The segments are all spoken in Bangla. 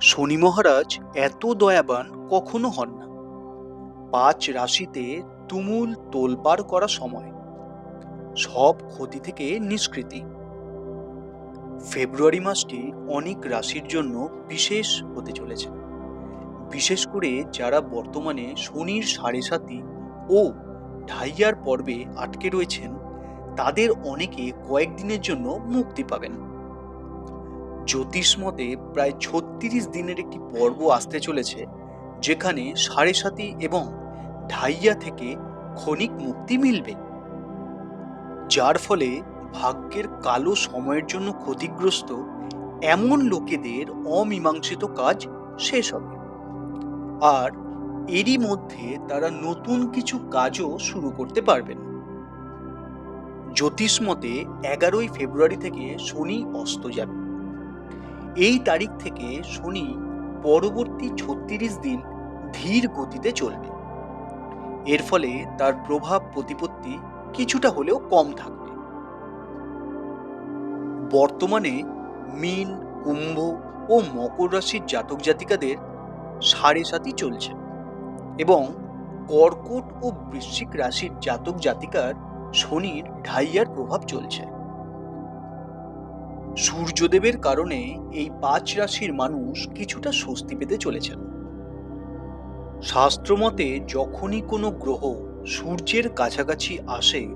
শনি মহারাজ এত দয়াবান কখনো হন না। পাঁচ রাশিতে তুমুল তোলপাড় করা সময়। সব ক্ষতি থেকে নিষ্কৃতি। ফেব্রুয়ারি মাসটি অনেক রাশির জন্য বিশেষ হতে চলেছে। বিশেষ করে যারা বর্তমানে শনির সাড়ে সাতি ও ঢাইয়ার পর্বে আটকে রয়েছেন, তাদের অনেকে কয়েকদিনের জন্য মুক্তি পাবেন। জ্যোতিষ মতে প্রায় ছত্রিশ দিনের একটি পর্ব আসতে চলেছে, যেখানে সাড়ে সাতি এবং ঢাইয়া থেকে ক্ষণিক মুক্তি মিলবে। যার ফলে ভাগ্যের কালো সময়ের জন্য ক্ষতিগ্রস্ত এমন লোকেদের অমীমাংসিত কাজ শেষ হবে। আর এরই মধ্যে তারা নতুন কিছু কাজও শুরু করতে পারবেন। জ্যোতিষ মতে এগারোই ফেব্রুয়ারি থেকে শনি অস্ত যাবে। এই তারিখ থেকে শনি পরবর্তী ছত্রিশ দিন ধীর গতিতে চলবে। এর ফলে তার প্রভাব প্রতিপত্তি কিছুটা হলেও কম থাকবে। বর্তমানে মীন, কুম্ভ ও মকর রাশির জাতক জাতিকাদের সাড়ে সাতি চলছে এবং কর্কট ও বৃশ্চিক রাশির জাতক জাতিকার শনির ঢাইয়ার প্রভাব চলছে। সূর্যদেবের কারণে এই পাঁচ রাশির মানুষ কিছুটা স্বস্তি পেতে চলেছেন। শাস্ত্রমতে যখনই কোনো গ্রহ সূর্যের কাছাকাছি আসে,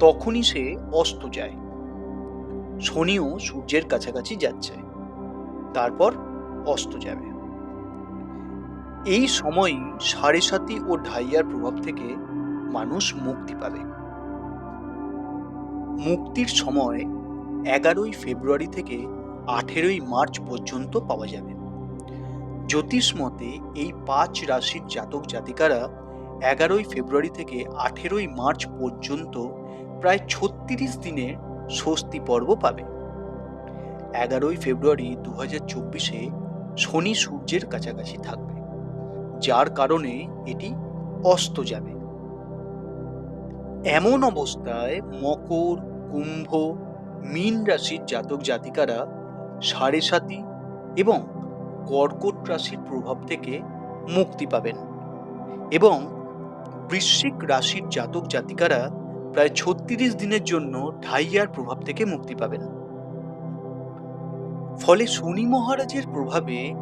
তখনই সে অস্ত যায়। শনিও সূর্যের কাছাকাছি যাচ্ছে, তারপর অস্ত যাবে। এই সময়ই সাড়ে সাতি ও ঢাইয়ার প্রভাব থেকে মানুষ মুক্তি পাবে। মুক্তির সময় এগারোই ফেব্রুয়ারি থেকে আঠেরোই মার্চ পর্যন্ত পাওয়া যাবে। জ্যোতিষ মতে, এই পাঁচ রাশির জাতক জাতিকারা এগারোই ফেব্রুয়ারি থেকে আঠেরোই মার্চ পর্যন্ত প্রায় ছত্রিশ দিনের স্বস্তি পর্ব পাবে। এগারোই ফেব্রুয়ারি দু হাজার চব্বিশে শনি সূর্যের কাছাকাছি থাকবে, যার কারণে এটি অস্ত যাবে। এমন অবস্থায় মকর, কুম্ভ মীন রাশির জাতক জাতিকারা সাড়ে সাতি এবং কর্কট রাশির প্রভাব থেকে মুক্তি পাবেন। এবং বৃশ্চিক রাশির জাতক জাতিকারা প্রায় ছত্রিশ দিনের জন্য ঢাইয়ার প্রভাব থেকে মুক্তি পাবেন। ফলে শনি মহারাজের প্রভাবে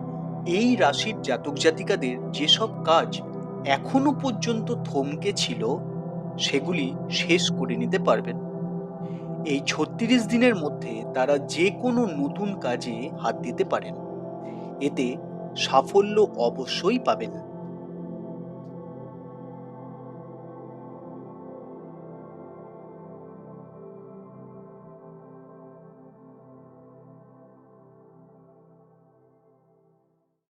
এই রাশির জাতক জাতিকাদের যেসব কাজ এখনও পর্যন্ত থমকে ছিল, সেগুলি শেষ করে নিতে পারবেন। এই ছত্রিশ দিনের মধ্যে তারা যে কোনো নতুন কাজে হাত দিতে পারেন। এতে সাফল্য অবশ্যই পাবেন।